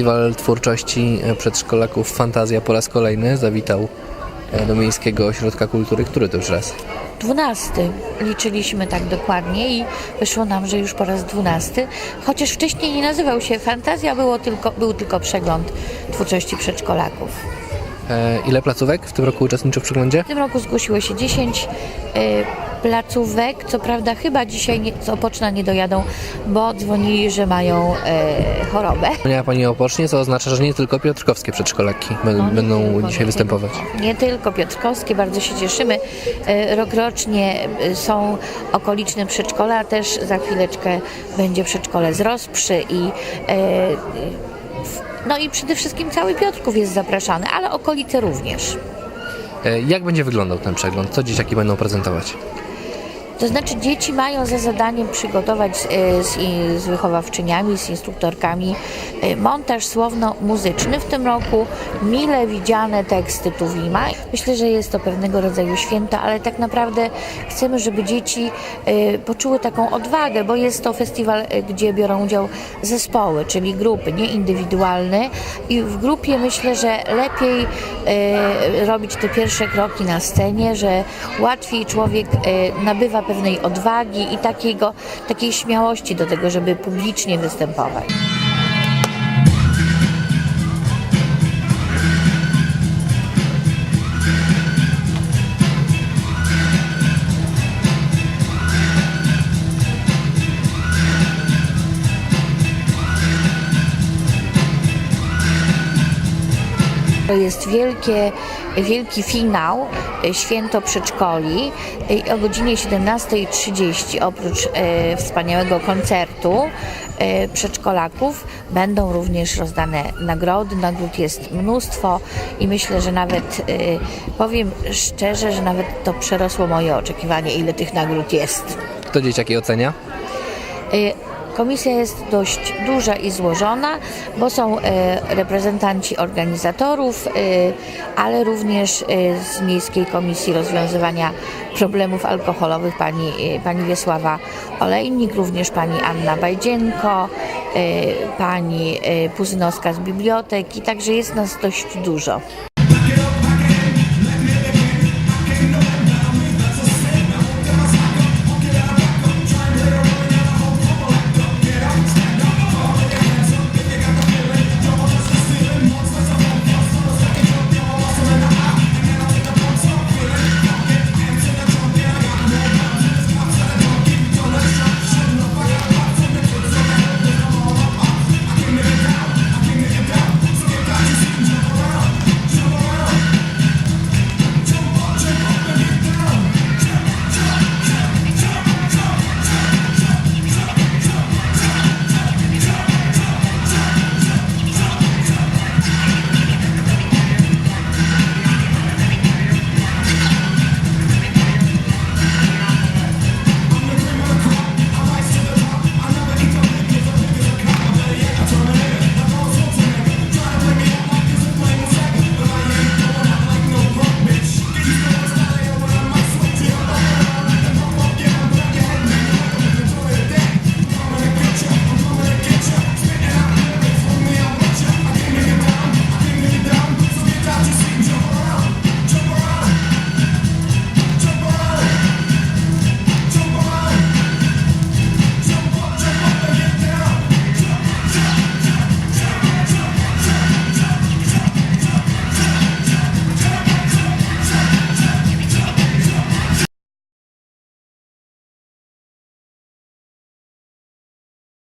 Festiwal Twórczości Przedszkolaków Fantazja po raz kolejny zawitał e, do Miejskiego Ośrodka Kultury. Który to już raz? 12 liczyliśmy tak dokładnie i wyszło nam, że już po raz 12, chociaż wcześniej nie nazywał się Fantazja, było tylko, był tylko przegląd twórczości przedszkolaków. E, Ile placówek w tym roku uczestniczy w przeglądzie? W tym roku zgłosiło się 10 y, placówek, co prawda chyba dzisiaj nie, z Opoczna nie dojadą, bo dzwonili, że mają y, chorobę. Wspomniała Pani o Opocznie, co oznacza, że nie tylko piotrkowskie przedszkolaki No, będą tylko, dzisiaj nie występować. tylko. Nie tylko Piotrkowskie, bardzo się cieszymy. E, Rokrocznie e, są okoliczne przedszkola, a też za chwileczkę będzie przedszkole z Rozprzy i e, e, no i przede wszystkim cały Piotrków jest zapraszany, ale okolice również. E, Jak będzie wyglądał ten przegląd? Co dzieciaki będą prezentować? To znaczy dzieci mają za zadanie przygotować e, z, z wychowawczyniami, z instruktorkami montaż słowno-muzyczny. W tym roku mile widziane teksty Tuwima. Myślę, że jest to pewnego rodzaju święto, ale tak naprawdę chcemy, żeby dzieci e, poczuły taką odwagę, bo jest to festiwal, e, gdzie biorą udział zespoły, czyli grupy, nie indywidualne i w grupie myślę, że lepiej robić te pierwsze kroki na scenie, że łatwiej człowiek nabywa pewnej odwagi i takiego, takiej śmiałości do tego, żeby publicznie występować. To jest wielkie, wielki finał, e, święto przedszkoli i o godzinie 17.30 oprócz e, wspaniałego koncertu e, przedszkolaków będą również rozdane nagrody. Nagród jest mnóstwo i myślę, że nawet e, powiem szczerze, że nawet to przerosło moje oczekiwanie, ile tych nagród jest. Kto dzieciaki ocenia? Y, Komisja jest dość duża i złożona, bo są y, reprezentanci organizatorów, y, ale również y, z Miejskiej Komisji Rozwiązywania Problemów Alkoholowych pani, pani Wiesława Olejnik, również pani Anna Bajdzienko, pani Puzynowska z biblioteki, także jest nas dość dużo.